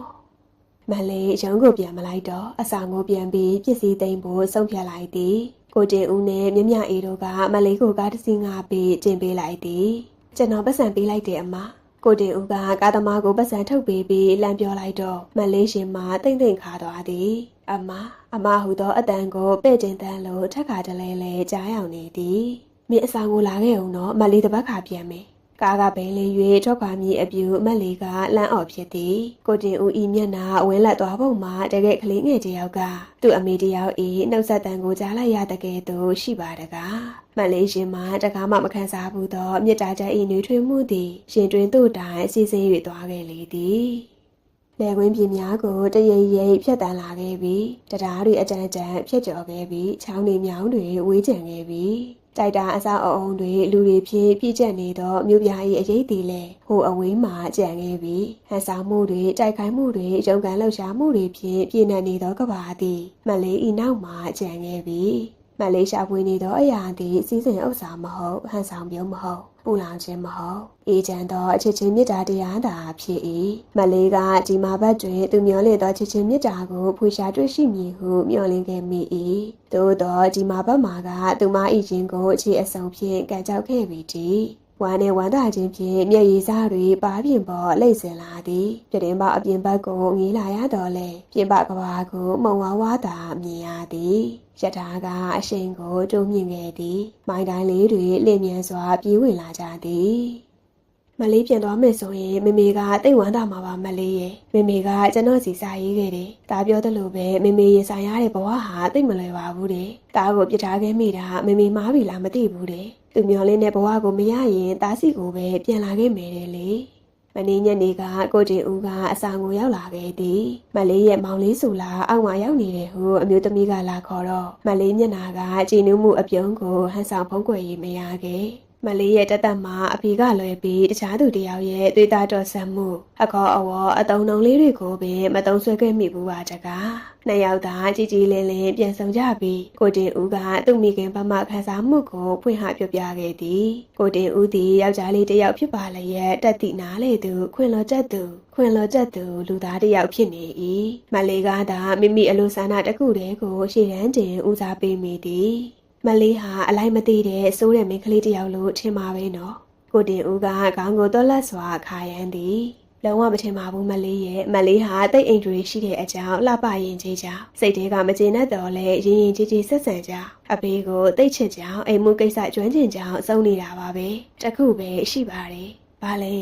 Speaker 1: မလေးရုံးကိုပြန်မလိုက်တော့အဆောင်ကိုပြန်ပြီးပစ္စည်းသိမ်းဖို့ဆုံးဖြတ်လိုက်သည် ကိုတင်ဦးနဲ့မြမြအေးတို့ကမလေးကိုကားတစ်စီးငါပေးတင်ပေးလိုက်သည်ကျွန်တော်ပတ်စံပေးလိုက်တယ်အမကိုတင်ဦးကကားသမားကိုပတ်စံထုတ်ပေးပြီးလမ်းပြောလိုက်တော့မလေးရှင်မတိမ့်တိမ့်ခါသွားသည် အမအမဟူသောအတန်ကိုပဲ့တင်တန်းလို့ထက်ခါတလဲလဲကြားရောက်နေသည်မင်းအဆောင်ကိုလာခဲ့အောင်တော့မလေးတစ်ပတ်ခါပြန်မယ် ကားကဘိန်းလေး၍ထွက်ခွာမြည်အပြူအမက်လေးကလမ်းအော်ဖြစ်သည်ကိုတင်ဦးဤမျက်နှာဝင်းလက်သွားပုံမှာတကယ်ကလေးငယ်တစ်ယောက်ကသူ့အမေတစ်ယောက်ဤနှုတ်ဆက်တန်ကိုကြားလိုက်ရတဲ့ကဲ့သို့ရှိပါတကားမလေးရှင်မှာတကားမှမခံစားဘူးသောမြစ်တာချက်ဤနှွေးထွေးမှုသည်ရှင်တွင်တို့တိုင်စီစဉ်၍သွားခဲ့လေသည်လေကွင်းပြင်းများကိုတရိပ်ရိပ်ဖြတ်တန်းလာခဲ့ပြီးတရားတွေအကြမ်းကြမ်းဖြတ်ကျော်ခဲ့ပြီးချောင်းတွေမြောင်းတွေဝေးကျန်ခဲ့ပြီး တိုက်တာအဆောက်အအုံတွေလူတွေဖြင့်ပြည့်ကျက်နေသောမြို့ပြား၏အရေးသည်လည်းဟိုအဝေးမှကြံခဲ့ပြီးဟန်ဆောင်မှုတွေတိုက်ခိုင်းမှုတွေရုံကန်လှုပ်ရှားမှုတွေဖြင့်ပြည့်နှံ့နေသောကဘာသည်မလေးဤနောက်မှကြံခဲ့ပြီးမလေးရှားပွေနေသောအရာသည်စီးစိမ်ဥစ္စာမဟုတ်ဟန်ဆောင်ပြုံးမဟုတ် ပူလောင်ခြင်းမဟုတ်အေးချမ်းသောအချစ်ချင်းမေတ္တာတရားသာဖြစ်၏မလေးကဒီမှာဘက်တွင်သူမျောလင့်သောချစ်ချင်းမေတ္တာကိုဖွေရှာတွေ့ရှိမည်ဟုမျှော်လင့်ခဲ့မိ၏သို့သောဒီမှာဘက်မှာကသူမ၏ခြင်းကိုအခြေအဆုံဖြင့်ကံကြောက်ခဲ့ပြီတည်း ဝမ်းနဲ့ဝမ်းသာခြင်းဖြင့်မျက်ရည်စားတွေပါပြင်ပေါ်လှိမ့်စင်လာသည်ပြတင်းပေါအပြင်ဘက်ကိုငေးလာရတော့လေပြင်ပကဘာကိုမုံဝါးဝါသာမြင်ရသည်ယထာကအရှိန်ကိုတိုးမြင့်ခဲ့သည်မိုင်းတိုင်းလေးတွေလင့်မြန်စွာပြေးဝင်လာကြသည်မလေးပြန်သွားမယ်ဆိုရင်မမေကတိတ်ဝမ်းသာမှာပါမလေးရဲ့မမေကကျွန်တော်စီစာရေးခဲ့တယ်ဒါပြောသလိုပဲမမေရင်ဆိုင်ရတဲ့ဘဝဟာတိတ်မလွယ်ပါဘူးတဲ့ဒါကိုပြစ်ထားခဲ့မိတာမမေမားပြီလားမသိဘူးတဲ့ သူမျောလေးနဲ့ဘဝကိုမရရင်တားစီကိုပဲပြန်လာခဲ့မယ်တဲ့လေမနေ့ညနေကကိုတင်ဦးကအဆောင်ကိုရောက်လာခဲ့သည်မလေးရဲ့မောင်လေးဆိုလာအောက်မှာရောက်နေတယ်ဟုအမျိုးသမီးကလာခေါ်တော့မလေးမျက်နာကကြည်နူးမှုအပြုံးကိုဟန်ဆောင်ဖုံးကွယ်ရေးမရခဲ့ မလေးရဲ့တက်တက်မှာအဖေကလွယ်ပြီးတခြားသူတယောက်ရဲ့သွေးသားတော်ဆက်မှုအခေါ်အဝေါ်အတုံတုံလေးတွေကိုပင်မတုံဆွဲခဲ့မိဘူးပါတကားနှစ်ယောက်သာကြည်ကြည်လင်းလင်းပြန်ဆောင်ကြပြီးကိုတင်ဦးကသူ့မိခင်ဘမခန်းစားမှုကိုဖွင့်ဟပြပြခဲ့သည်ကိုတင်ဦးသည်ယောက်ျားလေးတစ်ယောက်ဖြစ်ပါလျက်တက်သည့်နားလေသူခွင်လော်ချက်သူခွင်လော်ချက်သူလူသားတစ်ယောက်ဖြစ်နေ၏မလေးကသာမိမိအလိုဆန္ဒတစ်ခုတည်းကိုရှေ့တန်းတင်ဦးစားပေးမိသည် မလေးဟာအလိုက်မသိတဲ့စိုးတဲ့မိန်းကလေးတစ်ယောက်လို့ထင်ပါပဲနော်ကိုတင်ဦးကခေါင်းကိုတော့လက်စွာခါရမ်းသည်လုံးဝမထင်ပါဘူးမလေးရဲ့မလေးဟာတိတ်အိမ်တွေရှိတဲ့အကြောင်းလှပရင်ကြီးကြောင်စိတ်ထဲကမကျေနပ်တော့လဲရင်ရင်ကြီးကြီးဆက်ဆံကြောင်အဖေကိုတိတ်ချစ်ကြောင်အိမ်မှုကိစ္စကျွမ်းကျင်ကြောင်စုံနေတာပါပဲတခုပဲရှိပါတယ်ဘာလဲ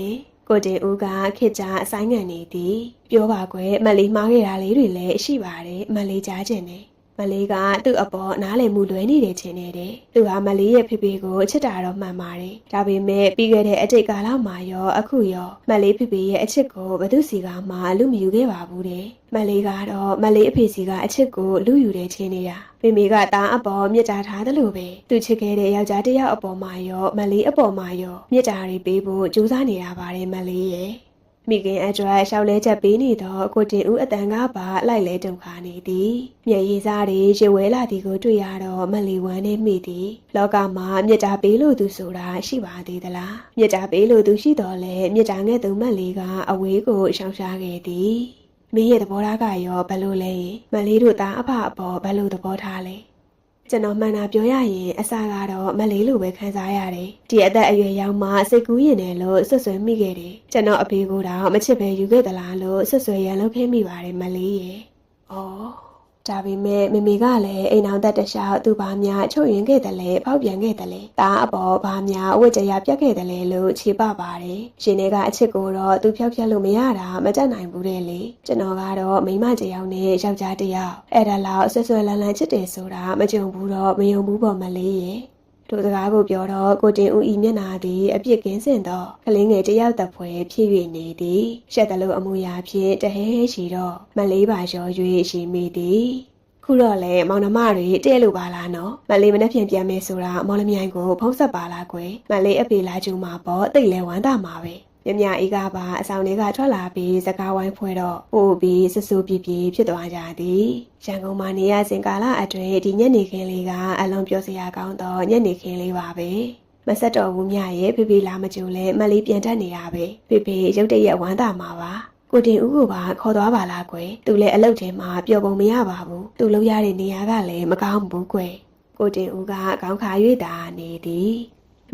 Speaker 1: ကိုတင်ဦးကခစ်ကြအဆိုင်ငံနေသည်ပြောပါကွယ်မလေးမှားခဲ့တာလေးတွေလည်းရှိပါတယ်မလေးကြားကျင်နေ မလေးကသူ့အပေါ်နားလည်မှုလွဲနေတယ်ချင်နေတယ်။သူဟာမလေးရဲ့ဖေဖေကိုချစ်တာတော့မှန်ပါတယ်။ဒါပေမဲ့ပြီးခဲ့တဲ့အတိတ်ကာလမှာရောအခုရောမလေးဖေဖေရဲ့အချစ်ကိုဘသူစီကမှလူမယူခဲ့ပါဘူးတဲ့။မလေးကတော့မလေးအဖေစီကအချစ်ကိုလူယူတယ်ချင်နေတာ။မိမိကတာအပေါ်မြစ်တာထားတယ်လို့ပဲသူချစ်ခဲ့တဲ့ယောက်ျားတစ်ယောက်အပေါ်မှာရောမလေးအပေါ်မှာရောမြစ်တာတွေပေးဖို့ကြိုးစားနေတာပါတယ်မလေးရဲ့။ မိခင်အတွက်ရှောက်လဲချက်ပေးနေတော့ကိုတင်ဦးအတန်ကပါလိုက်လဲတုန်ခါနေသည်မျက်ရည်စားတွေရေဝဲလာသည်ကိုတွေ့ရတော့မလီဝမ်းနဲ့မိသည်လောကမှာမြစ်တာပေးလို့သူဆိုတာရှိပါသေးသလားမြစ်တာပေးလို့သူရှိတော်လဲမြစ်တာငဲ့သူမက်လေးကအဝေးကိုရှောင်ရှားခဲ့သည်မင်းရဲ့သဘောထားကရောဘယ်လိုလဲမလေးတို့သားအဖအပေါ်ဘယ်လိုသဘောထားလဲ ကျွန်တော်မှန်တာပြောရရင်အစားကတော့မလေးလိုပဲခံစားရတယ်။ဒီအသက်အရွယ်ရောက်မှစိတ်ကူးရင်တယ်လို့ဆွဆွဲမိခဲ့တယ်။ကျွန်တော်အဖေကတော့မချစ်ပဲယူခဲ့သလားလို့ဆွဆွဲရန်လုပ်ခဲ့မိပါတယ်မလေးရဲ့။အော် ဒါပေမဲ့မမေကလည်းအိမ်အောင်သက်တခြားသူဘာများချုပ်ရင်ခဲ့တယ်လဲပေါက်ပြန်ခဲ့တယ်လဲတားအပေါ်ဘာများအဝတ်ကြရပြတ်ခဲ့တယ်လဲလို့ခြေပပါတယ်ရှင်တွေကအချစ်ကိုတော့သူဖြောက်ဖြက်လို့မရတာမကြက်နိုင်ဘူးတဲ့လေကျွန်တော်ကတော့မိမတယောက်နဲ့ယောက်ျားတယောက်အဲ့ဒါလောက်ဆွဆွလန်းလန်းချစ်တယ်ဆိုတာမကြုံဘူးတော့မယုံဘူးပေါ့မလေးရဲ့ တို့စကားကိုပြောတော့ကိုတင်ဦးဤမျက်နာသည်အပြစ်ကင်းစင်သောကလေးငယ်တယောက်တစ်ဖွဲဖြစ်၍နေသည်ရှက်တလို့အမူအရာဖြင့်တဟဲဟဲရှိတော့မလေးပါလျော်၍ရှိမိသည်ခုတော့လေမောင်နှမတွေတဲ့လို့ပါလားနော်မလေးမနှက်ပြန်ပြန်မယ်ဆိုတာမော်လမြိုင်ကိုဖုံးဆက်ပါလားကွယ်မလေးအဖေလာကျူမှာပေါ့တိတ်လဲဝမ်းသာမှာပဲ မြမအေးကပါအဆောင်တွေကထွက်လာပြီးစကားဝိုင်းဖွဲတော့ပို့ပြီးဆဆူပြပြဖြစ်သွားကြသည်ရန်ကုန်မှာနေရစဉ်ကာလအတွင်းဒီညနေခင်းလေးကအလွန်ပြောစရာကောင်းသောညနေခင်းလေးပါပဲမဆက်တော်ဘူးမြရဲ့ဖေဖေလာမကြိုလဲမလေးပြန်တက်နေတာပဲဖေဖေရုတ်တရက်ဝမ်းသာမှာပါကိုတင်ဦးကပါခေါ်သွားပါလားကွယ်သူလည်းအလုပ်ထဲမှာပျော်ပုံမရပါဘူးသူလုပ်ရတဲ့နေရာကလည်းမကောင်းဘူးကွယ်ကိုတင်ဦးကခေါင်းခါ၍တာနေသည်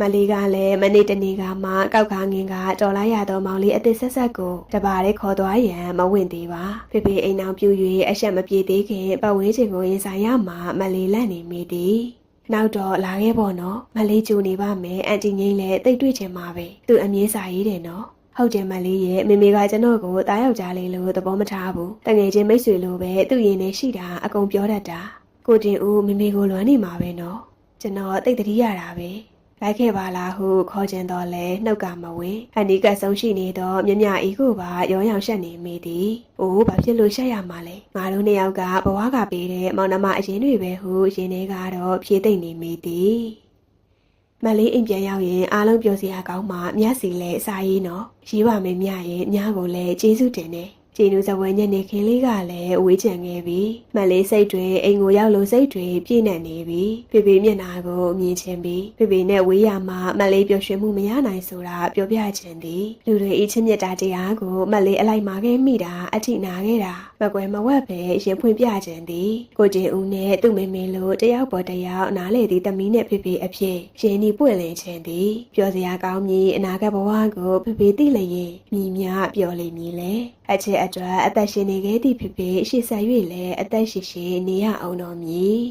Speaker 1: မလေးကလည်းမနေ့တနေ့ကမှကောက်ခါငင်ကတော်လိုက်ရသောမောင်လေးအစ်စ်ဆက်ဆက်ကိုတပါးလေးခေါ်သွားရန်မဝင်သေးပါဖေဖေအိမ်အောင်ပြူ၍အဆက်မပြေသေးခင်ပတ်ဝန်းကျင်ကိုရင်ဆိုင်ရမှမလေးလန့်နေမိသည်နောက်တော့လာခဲ့ပေါ့နော်မလေးကြိုနေပါမယ်အန်တီငိမ့်လည်းတိတ်တွေ့ချင်မှာပဲသူအမြင်စာရေးတယ်နော်ဟုတ်တယ်မလေးရဲ့မေမေကကျွန်တော်ကိုတားယောက်ျားလေးလို့သဘောမထားဘူးတငယ်ချင်းမိတ်ဆွေလိုပဲသူ့ရင်ထဲရှိတာအကုန်ပြောတတ်တာကိုတင်ဦးမေမေကိုလွမ်းနေမှာပဲနော်ကျွန်တော်တိတ်တတိရတာပဲ လိုက်ခဲ့ပါလားဟုခေါ်ကျင်တော့လဲနှုတ်ကမဝင်အနီးကဆုံးရှိနေတော့မြမြဤကိုပါရောင်းရောင်ရှက်နေမိသည်။အိုးဘာဖြစ်လို့ရှက်ရမှာလဲ။ငါတို့နှစ်ယောက်ကဘဝကပေးတဲ့မောင်နှမအရင်တွေပဲဟုရင်ထဲကတော့ဖြေသိမ့်နေမိသည်။မလေးအိမ်ပြန်ရောက်ရင်အားလုံးပြောစရာကောင်းမှမြတ်စီလဲအစာရေးနော်။ရေးပါမယ်မြရဲ့မြကိုလည်းကျေးဇူးတင်တယ်။ ကျေနူးစပွဲညနေခင်းလေးကလည်းဝေးချန်ခဲ့ပြီမလေးစိတ်တွေအိမ်ကိုရောက်လို့စိတ်တွေပြည့်နေနေပြီဖေဖေမျက်နှာကိုမြင်ချင်ပြီဖေဖေနဲ့ဝေးရမှာမလေးပျော်ရွှင်မှုမရနိုင်ဆိုတာပြောပြချင်သည်လူတွေအချင်းမြတ်တာတရားကိုမလေးအလိုက်မာခဲ့မိတာအထိနာခဲ့တာမကွယ်မဝက်ပဲရင်ဖွင့်ပြချင်သည်ကိုကျင်ဦးနဲ့သူ့မေမေလိုတယောက်ပေါ်တယောက်နားလေသည်တမီးနဲ့ဖေဖေအဖြစ်ရင်ဒီပွင့်လင်းချင်သည်ပြောစရာကောင်းမည်အနာဂတ်ဘဝကိုဖေဖေသိလျင်မြည်မြပျော်လိမ့်မည်လေအချစ်အတွက်အသက်ရှင်နေခဲ့သည့်ဖြစ်ဖြစ်ရှေ့ဆက်၍လည်းအသက်ရှိရှိနေရအောင်တော်မည်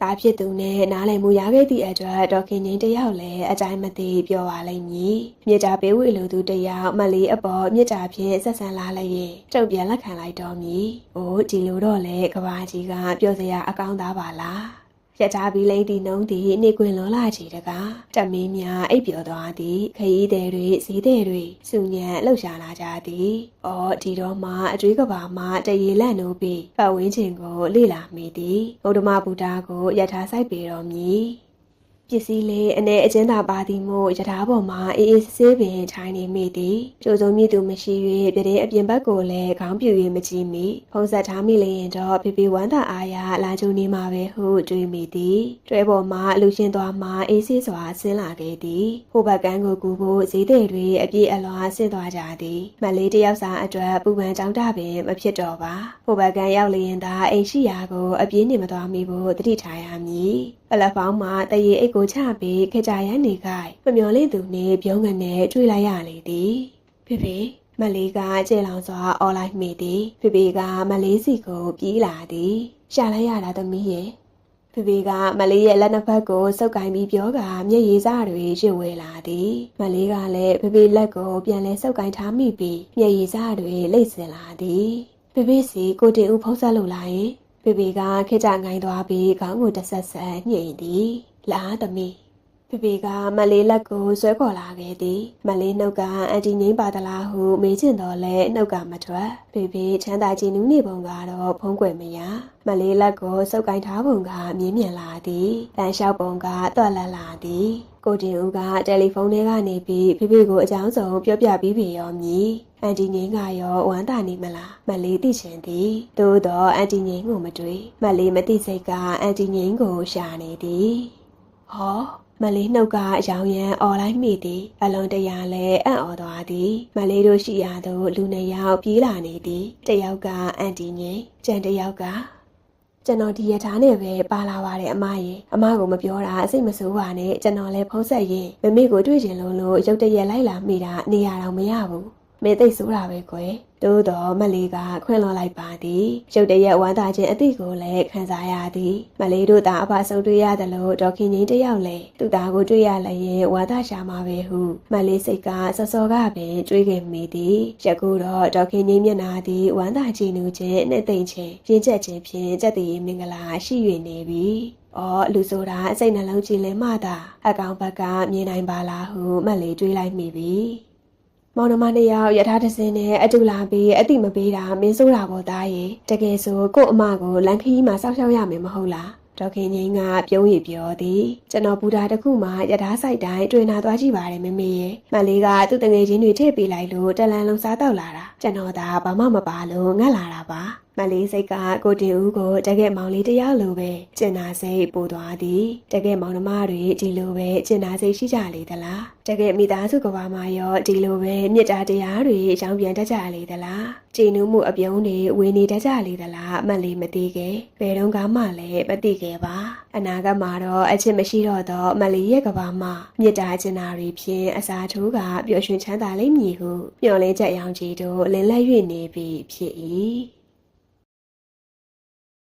Speaker 1: ဒါဖြစ်သူနဲ့နားလည်မှုရခဲ့သည့်အတွက်ဒေါက်ခင်ငိမ့်တယောက်လည်းအကြိုင်မသိပြောပါလိမ့်မည်မြေတာပေးဝေလူသူတယောက်မလေးအပေါ်မြေတာဖြင့်ဆက်ဆံလာလျင်တုတ်ပြန်လက်ခံလိုက်တော်မူ။အိုးဒီလိုတော့လေကဘာကြီးကပြောစရာအကောင်းသားပါလား။ ရထားပြီးလိမ့်တီနှုံးသည်နေကွင်လွန်လာချေတကားတမင်းများအိပ်ပျော်သွားသည်ခရီးသည်တွေဈေးသည်တွေစုညံလှုပ်ရှားလာကြသည်။အော်ဒီတော့မှအတွေးကဘာမှတရေလန့်နိုးပြီးပတ်ဝန်းကျင်ကိုလေ့လာမိသည်။ဗုဒ္ဓမဘူတာကိုရထားဆိုင်ပေတော်မူ။ ပစ္စည်းလေးအနေအကျဉ်းသာပါသည်မို့ရထားပေါ်မှာအေးအေးဆေးဆေးပင်ထိုင်နေမိသည်ကြိုးစုံမြည်သူမရှိ၍ပြတဲ့အပြင်ဘက်ကိုလည်းခေါင်းပြူ၍မကြည့်မိဖုံးဆက်ထားမိလျင်တော့ဖေဖေဝမ်းသာအားရလာကြုံနေမှာပဲဟုတွေးမိသည်တွဲပေါ်မှာအလူရှင်သွားမှအေးဆေးစွာဆင်းလာခဲ့သည်ဟိုဘက်ကန်းကိုကူဖို့ဈေးသည်တွေအပြည့်အလွာဆင်းသွားကြသည်မလေးတယောက်စာအတွက်ပူပန်ကြောင်းတပင်မဖြစ်တော့ပါဟိုဘက်ကန်းရောက်လျင်သာအိမ်ရှိရာကိုအပြင်းနေမသွားမိဖို့တတိထားရမည်ပလက်ဖောင်းမှာတရေအိတ်ကိုချပြီးခကြရန်နေခိုင်မမျော်လင့်သူနှင့်ပြုံးငနဲ့တွေ့လိုက်ရလေသည်ဖေဖေမလေးကကျေလောင်စွာအော်လိုက်မိသည်ဖေဖေကမလေးစီကိုပြေးလာသည်ရှာလိုက်ရတာသမီးရဲ့ဖေဖေကမလေးရဲ့လက်နှစ်ဖက်ကိုစုပ်ကင်ပြီးပြောကမျက်ရည်စတွေရစ်ဝဲလာသည်မလေးကလည်းဖေဖေလက်ကိုပြန်လဲစုပ်ကင်ထားမိပြီးမျက်ရည်စတွေလိမ့်စင်လာသည်ဖေဖေစီကိုတင်ဦးဖုံးဆက်လို့လာရင် ဖေဖေကခေကြငိုင်းသွားပြီးခေါင်းကိုတဆက်ဆက်ညှိသည်လာသမီးဖေဖေကမလေးလက်ကိုဆွဲခေါ်လာခဲ့သည်မလေးနှုတ်ကအန်တီငိမ့်ပါသလားဟုမေးချင်တော့လဲနှုတ်ကမထွက်ဖေဖေချမ်းသာကြည်နူးနေပုံကတော့ဖုံးကွယ်မရမလေးလက်ကိုစုပ်ကင်ထားပုံကမြင်းမြင်လာသည်လမ်းလျှောက်ပုံကတွက်လက်လာသည်ကိုတင်ဦးကတယ်လီဖုန်းထဲကနေပြီးဖေဖေကိုအကြောင်းစုံပြောပြပြီးပြီရောမြည် အန်တီငိမ့်ကရောဝမ်းသာနေမလားမလေးသိချင်သည်သို့တော့အန်တီငိမ့်ကိုမတွေ့မလေးမသိစိတ်ကအန်တီငိမ့်ကိုရှာနေသည်ဟောမလေးနှုတ်ကရောင်ရမ်းអော်လိုက်မိသည်အလုံးတရာလဲအံ့ဩသွားသည်မလေးတို့ရှိရာသို့လူနှစ်ယောက်ပြေးလာနေသည်တယောက်ကအန်တီငိမ့်ကျန်တယောက်ကကျွန်တော်ဒီရထားနဲ့ပဲပါလာပါတယ်အမရေအမကိုမပြောတာအစိတ်မဆိုးပါနဲ့ကျွန်တော်လည်းဖုံးဆက်ရင်မမေကိုတွေ့ချင်လို့လို့ရုတ်တရက်လိုက်လာမိတာနေရတော့မရဘူး မေသိတ်ဆိုးတာပဲကွယ်သို့တော့မလေးကခွင့်လွှတ်လိုက်ပါသည်ရုတ်တရက်ဝမ်းသာခြင်းအသည့်ကိုလည်းခံစားရသည်မလေးတို့သာအဖဆုံတွေ့ရတယ်လို့ဒေါခင်ကြီးတယောက်လည်းသူ့သားကိုတွေ့ရလျင်ဝမ်းသာရှာမှာပဲဟုမလေးစိတ်ကစောစောကပင်တွေးခဲ့မိသည်ယခုတော့ဒေါခင်ကြီးမျက်နာသည်ဝမ်းသာကြည်နူးခြင်းနဲ့သိမ့်ခြင်းရင်းချက်ခြင်းဖြင့်စက်တည်မင်္ဂလာရှိ၍နေပြီအော်လူဆိုတာအစိတ်နှလုံးကြည်လင်မှသာအကောင်ဘက်ကမြင်နိုင်ပါလားဟုမက်လေးတွေးလိုက်မိပြီ မောင်နှမနှစ်ယောက်ယထာတစင်းနဲ့အတူလာပြီးအတိမပေးတာမင်းစိုးတာပေါ်သားရေတကယ်ဆိုကို့အမကိုလန်ခီးမှာစောက်ရှောက်ရမယ်မဟုတ်လားဒေါခင်ငိမ့်ကပြုံးရပြောသည်ကျွန်တော်ဘူတာတစ်ခုမှယထာဆိုင်တိုင်းတွေ့နာသွားကြည့်ပါတယ်မမေရဲ့မလေးကသူ့တငယ်ချင်းတွေထည့်ပေးလိုက်လို့တလန်လုံးစားတော့လာတာကျွန်တော်သာဘာမှမပါလို့ငတ်လာတာပါ မလေးစိတ်ကကိုတင်ဦးကိုတကယ်မောင်လေးတယောက်လိုပဲကျင်နာစိတ်ပို့သွားသည်တကယ်မောင်နှမတွေဒီလိုပဲကျင်နာစိတ်ရှိကြလေသလားတကယ်မိသားစုကဘာမှာရောဒီလိုပဲမြစ်တာတရားတွေရောင်းပြန်တတ်ကြလေသလားကြည်နူးမှုအပြုံးတွေဝေနေတတ်ကြလေသလားအမှန်လေးမသိခဲ့ဘယ်တော့မှလည်းမသိခဲ့ပါအနာဂတ်မှာတော့အချစ်မရှိတော့တော့မလီရဲ့ကဘာမှာမြစ်တာကျင်နာတွေဖြင့်အစာထိုးကပျော်ရွှင်ချမ်းသာလိမ့်မည်ဟုမျှော်လင့်ချက်ရောင်ကြီးတို့လင်းလက်၍နေပြီဖြစ်၏